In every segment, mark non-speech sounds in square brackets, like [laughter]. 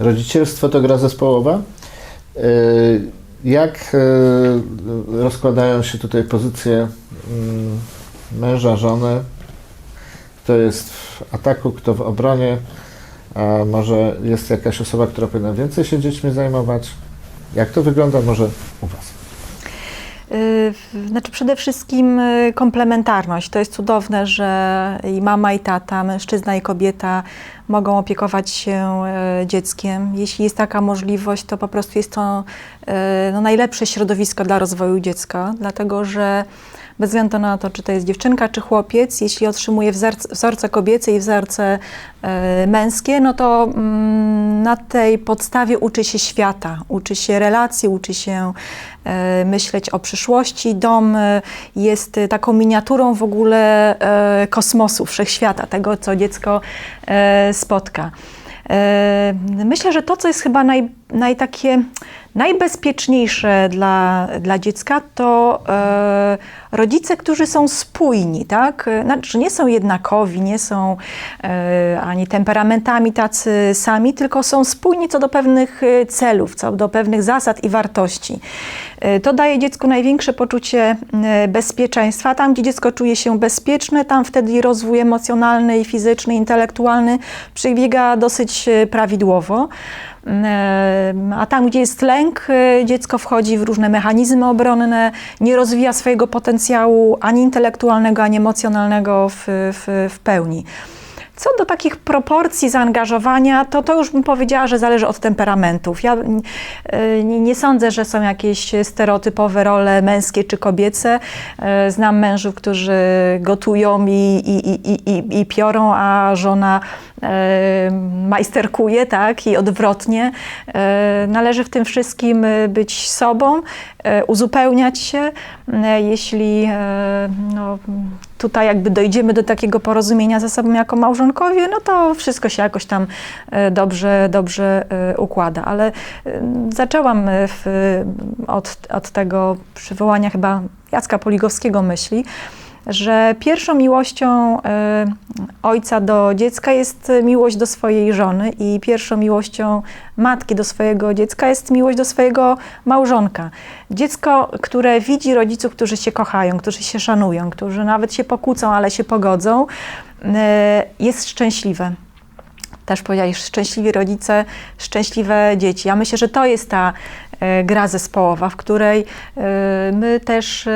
rodzicielstwo to gra zespołowa. E, Jak e, rozkładają się tutaj pozycje mm, męża, żony? Kto jest w ataku, kto w obronie? A może jest jakaś osoba, która powinna więcej się dziećmi zajmować? Jak to wygląda może Znaczy przede wszystkim y, komplementarność. To jest cudowne, że i mama, i tata, mężczyzna i kobieta mogą opiekować się y, dzieckiem. Jeśli jest taka możliwość, to po prostu jest to y, no, najlepsze środowisko dla rozwoju dziecka, dlatego że bez względu na to, czy to jest dziewczynka, czy chłopiec, jeśli otrzymuje wzorce, kobiece i wzorce e, męskie, no to mm, na tej podstawie uczy się świata, uczy się relacji, uczy się e, myśleć o przyszłości. Dom e, jest taką miniaturą w ogóle kosmosu, wszechświata, tego, co dziecko spotka. Myślę, że to, co jest chyba naj, naj takie najbezpieczniejsze dla, dla dziecka, to rodzice, którzy są spójni, tak? Znaczy nie są jednakowi, nie są e, ani temperamentami tacy sami, tylko są spójni co do pewnych e, celów, co do pewnych zasad i wartości. E, To daje dziecku największe poczucie e, bezpieczeństwa. Tam, gdzie dziecko czuje się bezpieczne, tam wtedy rozwój emocjonalny i fizyczny, intelektualny przebiega dosyć e, prawidłowo. E, A tam, gdzie jest lęk, dziecko wchodzi w różne mechanizmy obronne, nie rozwija swojego potencjału ani intelektualnego, ani emocjonalnego w, w, w pełni. Co do takich proporcji zaangażowania, to to już bym powiedziała, że zależy od temperamentów. Ja e, nie, sądzę, że są jakieś stereotypowe role męskie czy kobiece. E, Znam mężów, którzy gotują i, i, i, i, i piorą, a żona majsterkuje, tak, i odwrotnie. E, Należy w tym wszystkim e, być sobą, e, uzupełniać się. E, Jeśli e, no, tutaj jakby dojdziemy do takiego porozumienia ze sobą jako małżonkowie, no to wszystko się jakoś tam e, dobrze, dobrze e, układa. Ale e, zaczęłam e, w, od, od tego przywołania chyba Jacka Poligowskiego myśli, że pierwszą miłością e, ojca do dziecka jest miłość do swojej żony i pierwszą miłością matki do swojego dziecka jest miłość do swojego małżonka. Dziecko, które widzi rodziców, którzy się kochają, którzy się szanują, którzy nawet się pokłócą, ale się pogodzą, e, jest szczęśliwe też powiedziałeś, szczęśliwi rodzice, szczęśliwe dzieci. Ja myślę, że to jest ta gra zespołowa, w której e, my też e,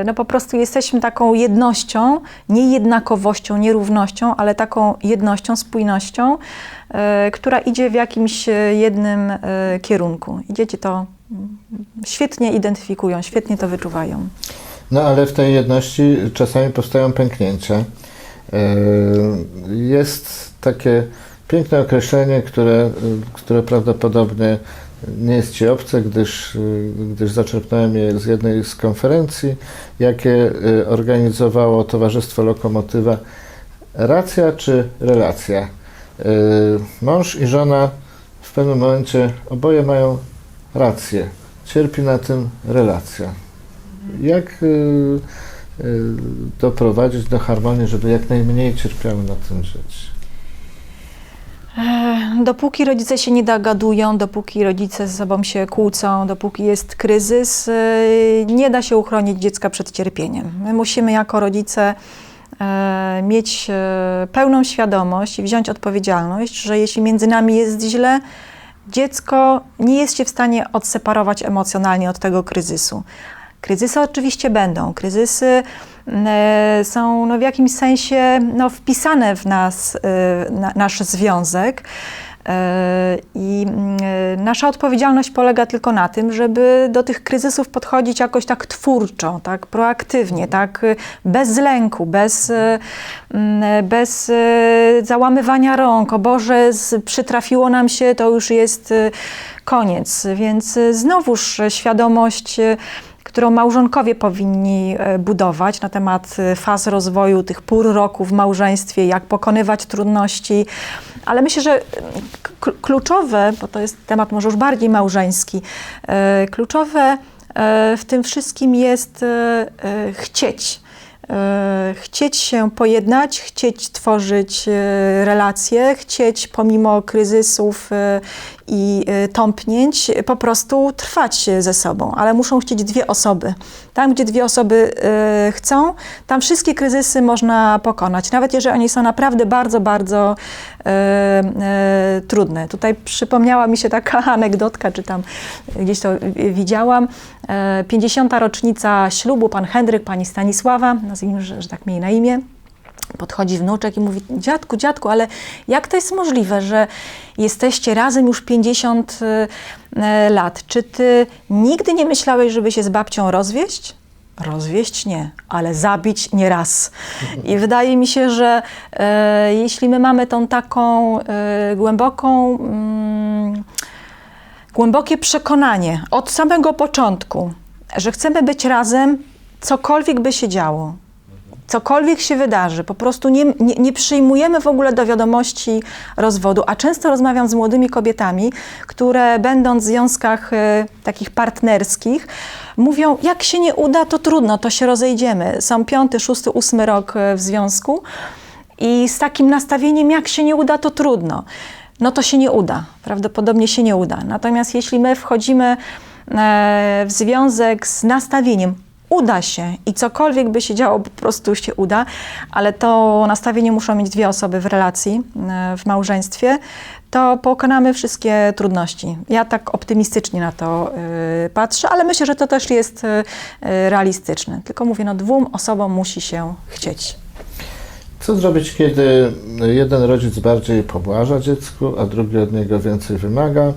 e, no po prostu jesteśmy taką jednością, nie jednakowością, nierównością, ale taką jednością, spójnością, e, która idzie w jakimś e, jednym e, kierunku. I dzieci to mm, świetnie identyfikują, świetnie to wyczuwają. No ale w tej jedności czasami powstają pęknięcia. E, Jest takie piękne określenie, które, które prawdopodobnie nie jest Ci obce, gdyż, gdyż zaczerpnąłem je z jednej z konferencji, jakie e, organizowało Towarzystwo Lokomotywa. Racja czy relacja? E, Mąż i żona w pewnym momencie oboje mają rację. Cierpi na tym relacja. Jak y, y, doprowadzić do harmonii, żeby jak najmniej cierpiały na tym dzieci? Dopóki rodzice się nie dogadują, dopóki rodzice ze sobą się kłócą, dopóki jest kryzys, e, nie da się uchronić dziecka przed cierpieniem. My musimy jako rodzice e, mieć e, pełną świadomość i wziąć odpowiedzialność, że jeśli między nami jest źle, dziecko nie jest się w stanie odseparować emocjonalnie od tego kryzysu. Kryzysy oczywiście będą. Kryzysy są no, w jakimś sensie no, wpisane w nas, e, na, nasz związek. E, I mm, e, nasza odpowiedzialność polega tylko na tym, żeby do tych kryzysów podchodzić jakoś tak twórczo, tak proaktywnie, tak e, bez lęku, bez, e, mm, bez e, załamywania rąk. O Boże, przytrafiło nam się, to już jest e, koniec. Więc e, znowuż świadomość e, którą małżonkowie powinni e, budować na temat e, faz rozwoju, tych pór roku w małżeństwie, jak pokonywać trudności. Ale myślę, że kluczowe, bo to jest temat może już bardziej małżeński, e, kluczowe w tym wszystkim jest chcieć. chcieć się pojednać, chcieć tworzyć relacje, chcieć pomimo kryzysów i e, tąpnięć po prostu trwać ze sobą, ale muszą chcieć dwie osoby. Tam, gdzie dwie osoby e, chcą, tam wszystkie kryzysy można pokonać, nawet jeżeli one są naprawdę bardzo, bardzo e, trudne. Tutaj przypomniała mi się taka [laughs] anegdotka, czy tam gdzieś to widziałam. E, 50. rocznica ślubu, pan Henryk, pani Stanisława, nazwijmy, że, że tak mieli na imię. Podchodzi wnuczek i mówi: Dziadku, dziadku, ale jak to jest możliwe, że jesteście razem już 50 e, lat? Czy ty nigdy nie myślałeś, żeby się z babcią rozwieść? Rozwieść nie, ale zabić nie raz. I wydaje mi się, że e, jeśli my mamy tą taką e, głęboką. Mm, głębokie przekonanie od samego początku, że chcemy być razem, cokolwiek by się działo, cokolwiek się wydarzy, po prostu nie, nie, nie przyjmujemy w ogóle do wiadomości rozwodu, a często rozmawiam z młodymi kobietami, które będąc w związkach e, takich partnerskich, mówią, jak się nie uda, to trudno, to się rozejdziemy. Są piąty, szósty, ósmy rok e, w związku i z takim nastawieniem, jak się nie uda, to trudno. No to się nie uda, prawdopodobnie się nie uda. Natomiast jeśli my wchodzimy e, w związek z nastawieniem, uda się i cokolwiek by się działo, po prostu się uda, ale to nastawienie muszą mieć dwie osoby w relacji, e, w małżeństwie, to pokonamy wszystkie trudności. Ja tak optymistycznie na to e, patrzę, ale myślę, że to też jest e, realistyczne. Tylko mówię, no dwóm osobom musi się chcieć. Co zrobić, kiedy jeden rodzic bardziej pobłaża dziecku, a drugi od niego więcej wymaga,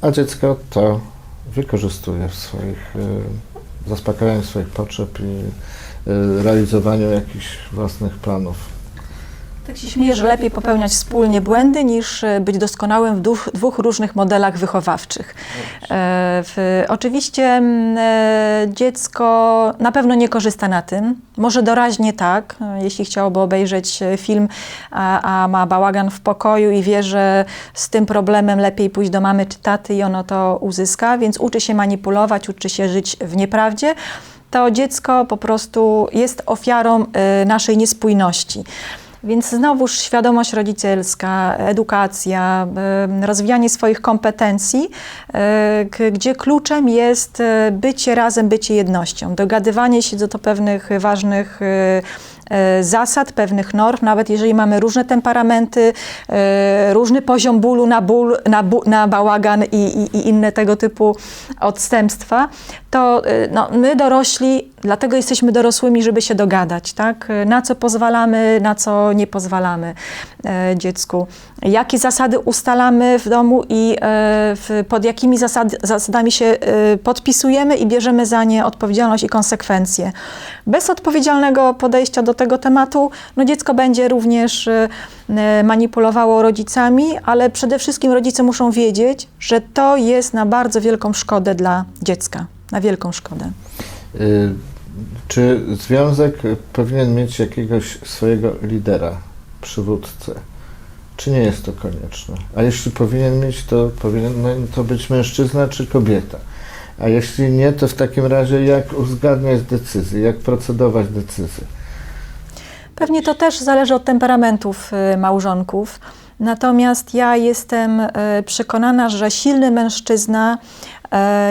a dziecko to wykorzystuje w swoich, zaspokajaniu swoich potrzeb i e, realizowaniu jakichś własnych planów? Tak się śmieję, że lepiej popełniać wspólnie błędy, niż e, być doskonałym w dwóch, dwóch różnych modelach wychowawczych. E, w, oczywiście e, dziecko na pewno nie korzysta na tym. Może doraźnie tak, e, jeśli chciałoby obejrzeć e, film, a, a ma bałagan w pokoju i wie, że z tym problemem lepiej pójść do mamy czy taty i ono to uzyska, więc uczy się manipulować, uczy się żyć w nieprawdzie to dziecko po prostu jest ofiarą e, naszej niespójności. Więc znowuż świadomość rodzicielska, edukacja, rozwijanie swoich kompetencji, e, gdzie kluczem jest e, bycie razem, bycie jednością, dogadywanie się do, pewnych ważnych e, zasad, pewnych norm, nawet jeżeli mamy różne temperamenty, e, różny poziom bólu na ból, na, na bałagan i, i, i inne tego typu odstępstwa, to e, no, my dorośli, dlatego jesteśmy dorosłymi, żeby się dogadać, tak? E, Na co pozwalamy, na co nie pozwalamy e, dziecku. Jakie zasady ustalamy w domu i e, pod jakimi zasad, zasadami się e, podpisujemy i bierzemy za nie odpowiedzialność i konsekwencje. Bez odpowiedzialnego podejścia do tego tematu, no dziecko będzie również e, e, manipulowało rodzicami, ale przede wszystkim rodzice muszą wiedzieć, że to jest na bardzo wielką szkodę dla dziecka. Na wielką szkodę. Y, Czy związek powinien mieć jakiegoś swojego lidera, przywódcę? Czy nie jest to konieczne? A jeśli powinien mieć, to powinien to być mężczyzna czy kobieta? A jeśli nie, to w takim razie jak uzgadniać decyzje, jak procedować decyzje? Pewnie to też zależy od temperamentów y, małżonków. Natomiast ja jestem y, przekonana, że silny mężczyzna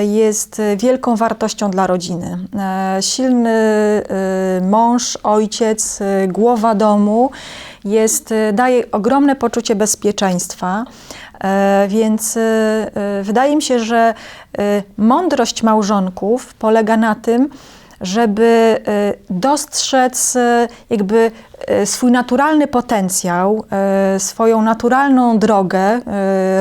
y, jest wielką wartością dla rodziny. E, Silny y, mąż, ojciec, głowa domu jest, daje ogromne poczucie bezpieczeństwa. E, Więc wydaje mi się, że mądrość małżonków polega na tym, żeby y, dostrzec y, jakby y, swój naturalny potencjał, swoją naturalną drogę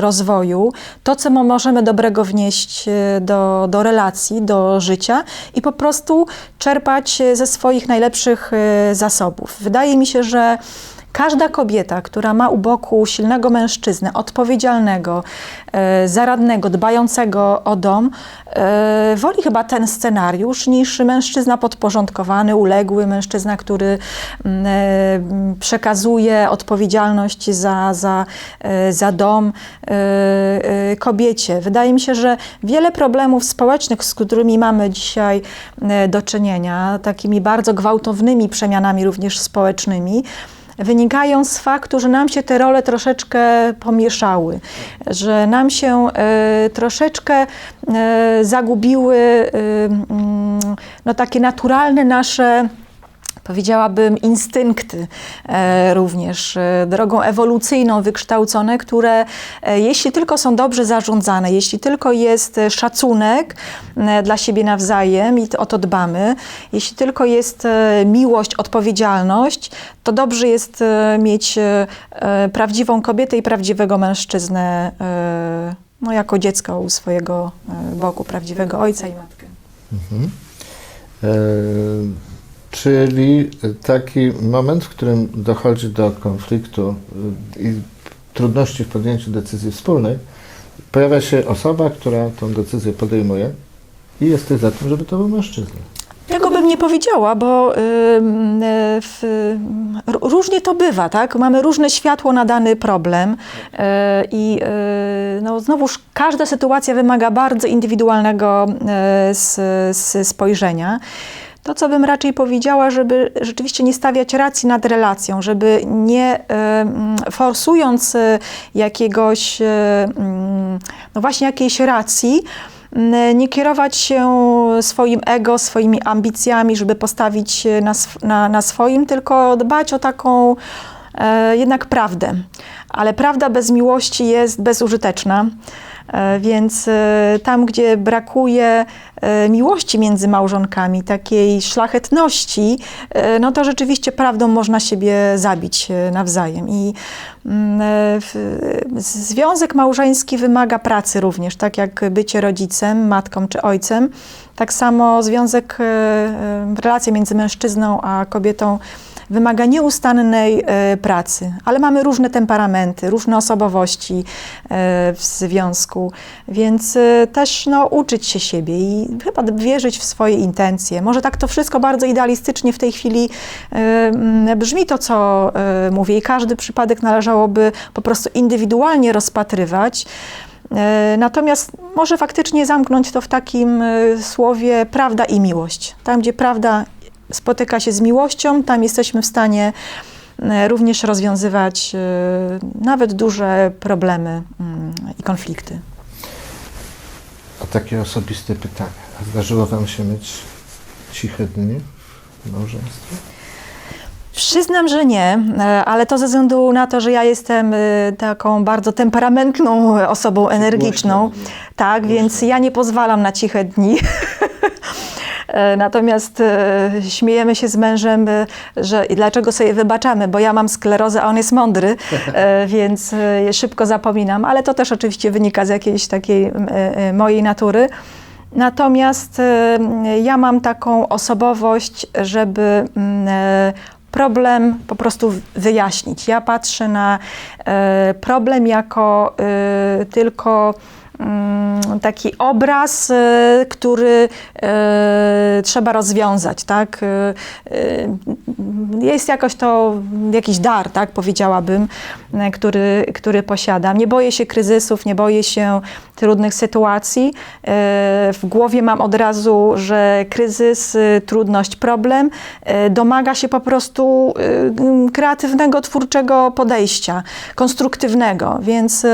rozwoju, to, co mo- możemy dobrego wnieść do, do relacji, do życia i po prostu czerpać ze swoich najlepszych zasobów. Wydaje mi się, że Każda kobieta, która ma u boku silnego mężczyznę, odpowiedzialnego, e, zaradnego, dbającego o dom, e, woli chyba ten scenariusz niż mężczyzna podporządkowany, uległy, mężczyzna, który mm, e, przekazuje odpowiedzialność za, za, za dom kobiecie. Wydaje mi się, że wiele problemów społecznych, z którymi mamy dzisiaj do czynienia, takimi bardzo gwałtownymi przemianami również społecznymi, wynikają z faktu, że nam się te role troszeczkę pomieszały, że nam się e, troszeczkę e, zagubiły e, mm, no, takie naturalne nasze powiedziałabym, instynkty e, również, e, drogą ewolucyjną wykształcone, które e, jeśli tylko są dobrze zarządzane, jeśli tylko jest szacunek dla siebie nawzajem i o to dbamy, jeśli tylko jest miłość, odpowiedzialność, to dobrze jest mieć prawdziwą kobietę i prawdziwego mężczyznę no, jako dziecko u swojego boku, prawdziwego ojca i matkę. E, czyli taki moment, w którym dochodzi do konfliktu y, i trudności w podjęciu decyzji wspólnej, pojawia się osoba, która tą decyzję podejmuje i jesteś za tym, żeby to był mężczyzna. Tego bym nie powiedziała, bo e, w, r- różnie to bywa, tak? Mamy różne światło na dany problem e, i e, no, znowuż każda sytuacja wymaga bardzo indywidualnego s, s, spojrzenia. To, co bym raczej powiedziała, żeby rzeczywiście nie stawiać racji nad relacją, żeby nie mm, forsując e, jakiegoś, mm, no właśnie jakiejś racji, nie kierować się swoim ego, swoimi ambicjami, żeby postawić na, na, na swoim, tylko dbać o taką e, jednak prawdę. Ale prawda bez miłości jest bezużyteczna. E, Więc e, tam, gdzie brakuje e, miłości między małżonkami, takiej szlachetności, no to rzeczywiście prawdą można siebie zabić nawzajem. I mm, związek małżeński wymaga pracy również, tak jak bycie rodzicem, matką czy ojcem. Tak samo związek, relacja między mężczyzną a kobietą wymaga nieustannej e, pracy, ale mamy różne temperamenty, różne osobowości e, w związku, więc e, też no, uczyć się siebie i chyba wierzyć w swoje intencje. Może tak to wszystko bardzo idealistycznie w tej chwili brzmi to, co mówię i każdy przypadek należałoby po prostu indywidualnie rozpatrywać. Natomiast może faktycznie zamknąć to w takim słowie prawda i miłość. Tam, gdzie prawda spotyka się z miłością, tam jesteśmy w stanie e, również rozwiązywać e, nawet duże problemy mm, i konflikty. A takie osobiste pytanie. A zdarzyło Wam się mieć ciche dni w małżeństwie? Przyznam, że nie, e, ale to ze względu na to, że ja jestem taką bardzo temperamentną osobą energiczną. Głośno. Tak, Głośno. więc ja nie pozwalam na ciche dni. [laughs] E, Natomiast e, śmiejemy się z mężem, e, że i dlaczego sobie wybaczamy, bo ja mam sklerozę, a on jest mądry, [laughs] więc szybko zapominam, ale to też oczywiście wynika z jakiejś takiej mojej natury. Natomiast ja mam taką osobowość, żeby problem po prostu wyjaśnić. Ja patrzę na problem jako tylko taki obraz, e, który e, trzeba rozwiązać, tak? E, Jest jakoś to jakiś dar, tak? Powiedziałabym, który, który posiadam. Nie boję się kryzysów, nie boję się trudnych sytuacji. W głowie mam od razu, że kryzys, trudność, problem domaga się po prostu kreatywnego, twórczego podejścia, konstruktywnego, więc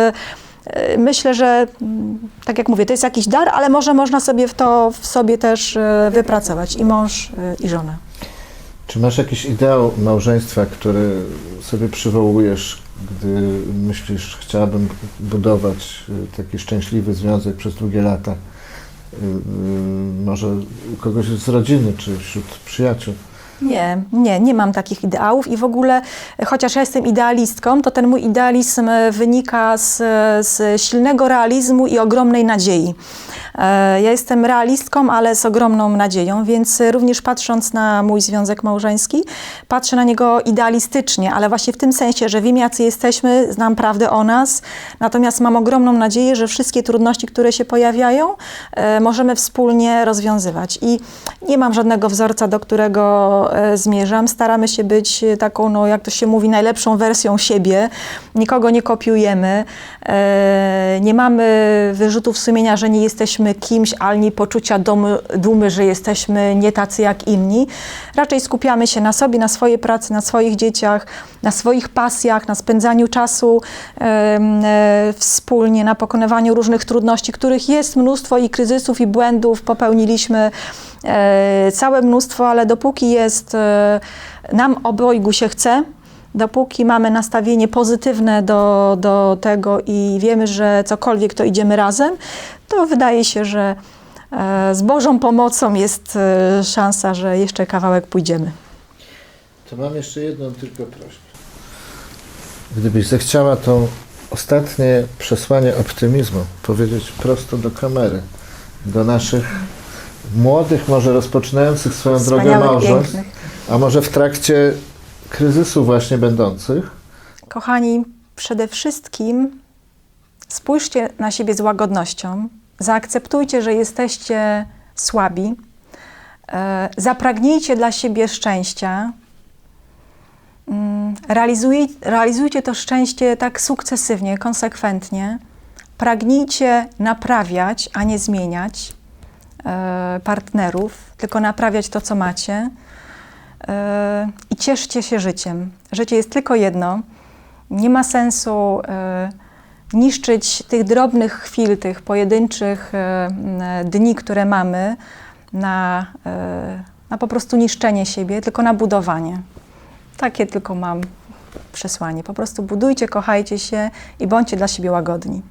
myślę, że mm, tak jak mówię, to jest jakiś dar, ale może można sobie w to w sobie też e, wypracować i mąż, e, i żona. Czy masz jakiś ideał małżeństwa, który sobie przywołujesz, gdy myślisz, chciałabym budować y, taki szczęśliwy związek przez długie lata? Y, y, Może u kogoś z rodziny, czy wśród przyjaciół? Nie, nie, nie mam takich ideałów i w ogóle, chociaż ja jestem idealistką, to ten mój idealizm e, wynika z, z silnego realizmu i ogromnej nadziei. E, Ja jestem realistką, ale z ogromną nadzieją, więc również patrząc na mój związek małżeński, patrzę na niego idealistycznie, ale właśnie w tym sensie, że wiem, jacy jesteśmy, znam prawdę o nas, natomiast mam ogromną nadzieję, że wszystkie trudności, które się pojawiają, e, możemy wspólnie rozwiązywać. I nie mam żadnego wzorca, do którego zmierzam. Staramy się być e, taką, no, jak to się mówi, najlepszą wersją siebie. Nikogo nie kopiujemy. E, nie mamy wyrzutów sumienia, że nie jesteśmy kimś, ani poczucia dumy, że jesteśmy nie tacy jak inni. Raczej skupiamy się na sobie, na swojej pracy, na swoich dzieciach, na swoich pasjach, na spędzaniu czasu e, wspólnie, na pokonywaniu różnych trudności, których jest mnóstwo i kryzysów, i błędów popełniliśmy e, całe mnóstwo, ale dopóki jest e, nam obojgu się chce, dopóki mamy nastawienie pozytywne do, do tego i wiemy, że cokolwiek to idziemy razem, to wydaje się, że e, z Bożą pomocą jest e, szansa, że jeszcze kawałek pójdziemy. To mam jeszcze jedną tylko prośbę. Gdybyś zechciała to ostatnie przesłanie optymizmu powiedzieć prosto do kamery, do naszych młodych, może rozpoczynających swoją drogę małżeństw, a może w trakcie kryzysu właśnie będących, Kochani, przede wszystkim spójrzcie na siebie z łagodnością, zaakceptujcie, że jesteście słabi, e, zapragnijcie dla siebie szczęścia, Mm, realizuj, realizujcie to szczęście tak sukcesywnie, konsekwentnie, pragnijcie naprawiać, a nie zmieniać partnerów, tylko naprawiać to, co macie. E, I cieszcie się życiem. Życie jest tylko jedno. Nie ma sensu e, niszczyć tych drobnych chwil, tych pojedynczych e, dni, które mamy, na, e, na po prostu niszczenie siebie, tylko na budowanie. Takie tylko mam przesłanie. Po prostu budujcie, kochajcie się i bądźcie dla siebie łagodni.